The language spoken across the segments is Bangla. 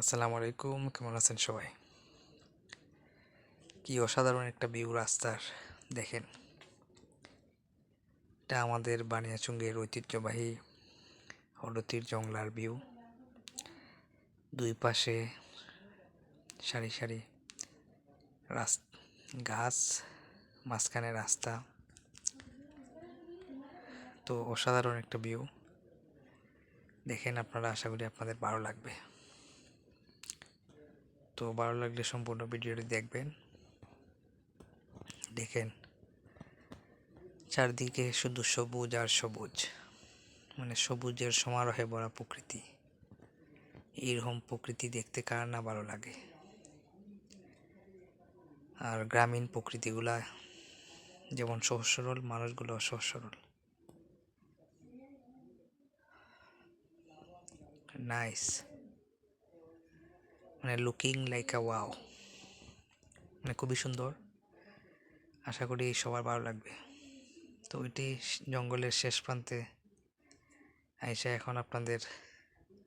আসসালামু আলাইকুম, কেমন আছেন সবাই? কি অসাধারণ একটা ভিউ রাস্তার, দেখেন। এটা আমাদের বানিয়াচুঙ্গের ঐতিহ্যবাহী হলতির জংলার ভিউ। দুই পাশে সারি সারি রাস, গাছ, মাঝখানে রাস্তা। তো অসাধারণ একটা ভিউ। দেখেন আপনারা, আশা করি আপনাদের ভালো লাগবে। তো ভালো লাগলে সম্পূর্ণ ভিডিওটি দেখবেন। দেখেন, চারদিকে শুধু সবুজ আর সবুজ মানে সবুজের সমারোহে ভরা প্রকৃতি। এইরকম প্রকৃতি দেখতে কার না ভালো লাগে। আর গ্রামীণ প্রকৃতিগুলা যেমন সহজ সরল, মানুষগুলো সহজ সরল। নাইস মানে লুকিং লাইক আ ওয়াও মানে খুবই সুন্দর। আশা করি সবার ভালো লাগবে। তো ওইটি জঙ্গলের শেষ প্রান্তে আইসা এখন আপনাদের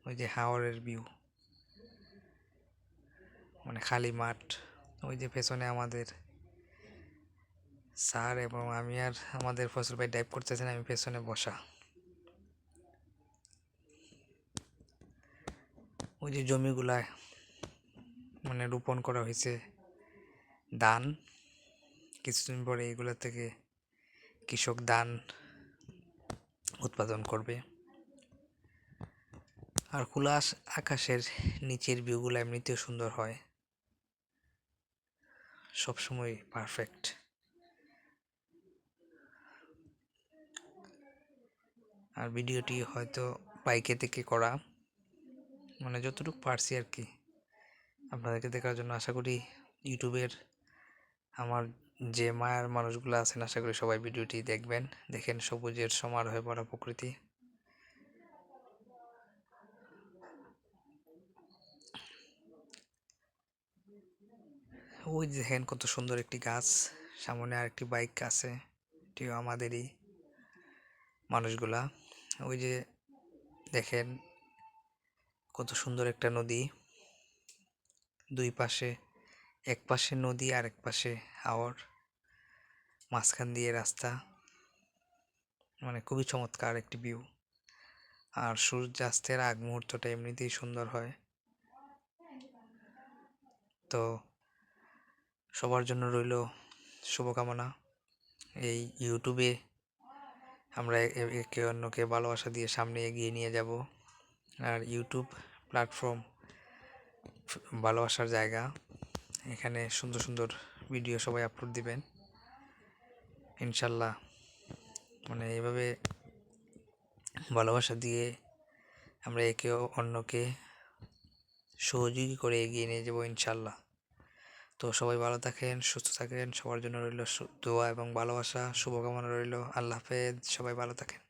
ওই যে হাওরের ভিউ মানে খালি মাঠ, ওই যে পেছনে আমাদের স্যার এবং আমি আর আমাদের ফসল ভাই ডাইভ করতেছেন, আমি পেছনে বসা। ওই যে জমিগুলায় মানে রোপণ করা হয়েছে। ধান, কিছুদিন পরে এগুলো থেকে কৃষক ধান উৎপাদন করবে। আর খোলা আকাশের নিচের ভিউগুলো এমনিতেও সুন্দর হয়। সবসময় পারফেক্ট আর ভিডিওটি হয়তো বাইকে থেকে করা মানে যতটুকু পারছি আর কি। আপনাদেরকে দেখার জন্য আশা করি ইউটিউবের আমার যে মায়ার মানুষগুলো আছেন, আশা করি সবাই ভিডিওটি দেখবেন। দেখেন সবুজের সমারোহে ভরা প্রকৃতি। ওই দেখেন কত সুন্দর একটি গাছ। সামনে আরেকটি বাইক আছে, এটিও আমাদেরই মানুষগুলা। ওই যে দেখেন কত সুন্দর একটা নদী। দুই পাশে, এক পাশে নদী আর এক পাশে হাওর। মাঝখান দিয়ে রাস্তা। মানে খুবই চমৎকার একটি ভিউ আর সূর্যাস্তের আগ মুহূর্তটা এমনিতেই সুন্দর হয়। তো সবার জন্য রইল শুভকামনা। এই ইউটিউবে আমরা একে অন্যকে ভালোবাসা দিয়ে সামনে এগিয়ে নিয়ে যাব। আর ইউটিউব প্ল্যাটফর্ম ভালোবাসার জায়গা। এখানে সুন্দর সুন্দর ভিডিও সবাই আপলোড দিবেন। ইনশাল্লাহ মানে এইভাবে ভালোবাসা দিয়ে আমরা একে অন্যকে সহযোগী করে এগিয়ে নিয়ে যাব ইনশাল্লাহ। তো সবাই ভালো থাকেন, সুস্থ থাকেন, সবার জন্য রইল দোয়া এবং ভালোবাসা, শুভকামনা রইল। আল্লাহ হাফেজ, সবাই ভালো থাকেন।